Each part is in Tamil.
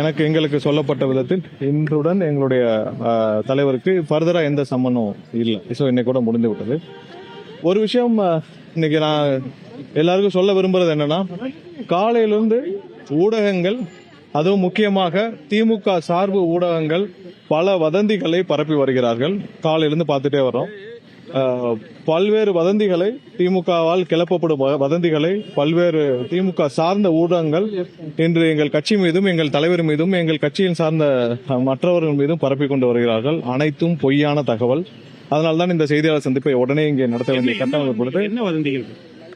எனக்கு எங்களுக்கு சொல்லப்பட்ட விதத்தில் இன்றுடன் எங்களுடைய தலைவருக்கு ஃபர்தரா எந்த சம்மனும் இல்லை. ஸோ இன்னைக்கு கூட முடிந்து விட்டது. ஒரு விஷயம் இன்னைக்கு நான் எல்லாருக்கும் சொல்ல விரும்புறது என்னன்னா காலையிலிருந்து ஊடகங்கள் அதுவும் முக்கியமாக திமுக சார்பு ஊடகங்கள் பல வதந்திகளை பரப்பி வருகிறார்கள். காலையிலிருந்து பார்த்துட்டே வர்றோம். பல்வேறு வதந்திகளை திமுகவால் கிளப்பப்படும் வதந்திகளை பல்வேறு திமுக சார்ந்த ஊடகங்கள் இன்று எங்கள் கட்சி மீதும் எங்கள் தலைவர் மீதும் எங்கள் கட்சியின் சார்ந்த மற்றவர்கள் மீதும் பரப்பி கொண்டு வருகிறார்கள். அனைத்தும் பொய்யான தகவல். அதனால்தான் இந்த செய்தியாளர் சந்திப்பை உடனே இங்கே நடத்த வேண்டிய என்ன வதந்திகள்?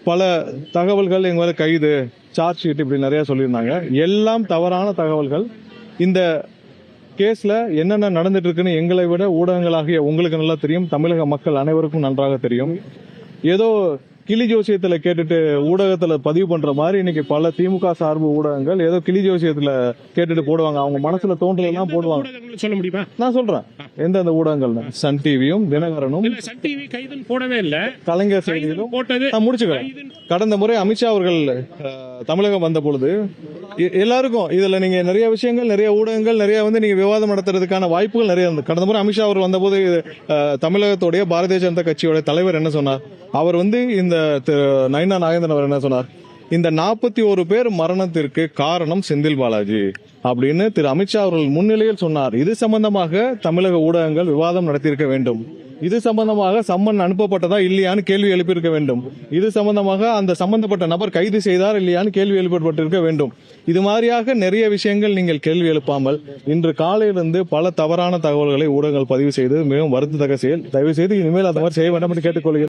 பல தகவல்கள் எங்க மேல கைது சார்ஜ் ஷீட் இப்படி நிறைய சொல்லியிருந்தாங்க. எல்லாம் தவறான தகவல்கள். இந்த கேஸ்ல என்னென்ன நடந்துட்டு இருக்குன்னு எங்களை விட ஊடகங்களாகிய உங்களுக்கு நல்லா தெரியும் தமிழக மக்கள் அனைவருக்கும் நன்றாக தெரியும். ஏதோ கிளி ஜோசியத்துல கேட்டுட்டு ஊடகத்துல பதிவு பண்ற மாதிரி இன்னைக்கு பல திமுக சார்பு ஊடகங்கள் ஏதோ கிளி ஜோசியத்துல கேட்டுட்டு போடுவாங்க. அவங்க மனசுல தோன்றலாம் போடுவாங்க. சொல்ல முடியுமா? நான் சொல்றேன். எந்தெந்த ஊடகங்கள் சன் டிவியும் தினகரனும் சன் டிவி கைதுன்னு போடவே இல்ல. கலைஞர் செய்தியிலும். போட்டது நான் முடிச்சுக்கிறேன். கடந்த முறை அமித்ஷா அவர்கள் தமிழகம் வந்த பொழுது எல்லாருக்கும். இதுல நீங்க நிறைய விஷயங்கள் நிறைய ஊடகங்கள் நிறைய வந்து நீங்க விவாதம் நடத்துறதுக்கான வாய்ப்புகள் நிறைய இருந்தது கடந்த முறை அமித்ஷா அவர் வந்தபோது தமிழகத்துடைய பாரதிய ஜனதா கட்சியோட தலைவர் என்ன சொன்னார்? அவர் வந்து இந்த திரு நயனா நாகேந்திரன் அவர் என்ன சொன்னார்? இந்த நாற்பத்தி ஒரு பேர் மரணத்திற்கு காரணம் செந்தில் பாலாஜி அப்படின்னு திரு அமித்ஷா அவர்கள் முன்னிலையில் சொன்னார். இது சம்பந்தமாக தமிழக ஊடகங்கள் விவாதம் நடத்தியிருக்க வேண்டும். இது சம்பந்தமாக சம்மன் அனுப்பப்பட்டதா இல்லையான்னு கேள்வி எழுப்பியிருக்க வேண்டும். இது சம்பந்தமாக அந்த சம்பந்தப்பட்ட நபர் கைது செய்தார் இல்லையான்னு கேள்வி எழுப்பப்பட்டிருக்க வேண்டும். இது மாதிரியாக நிறைய விஷயங்கள் நீங்கள் கேள்வி எழுப்பாமல் இன்று காலையிலிருந்து பல தவறான தகவல்களை ஊடகங்கள் பதிவு செய்து மிகவும் வருத்தத்தக்க செயல். தயவு செய்து இனிமேல் அந்த மாதிரி செய்ய வேண்டாம் என்று கேட்டுக்கொள்கிறேன்.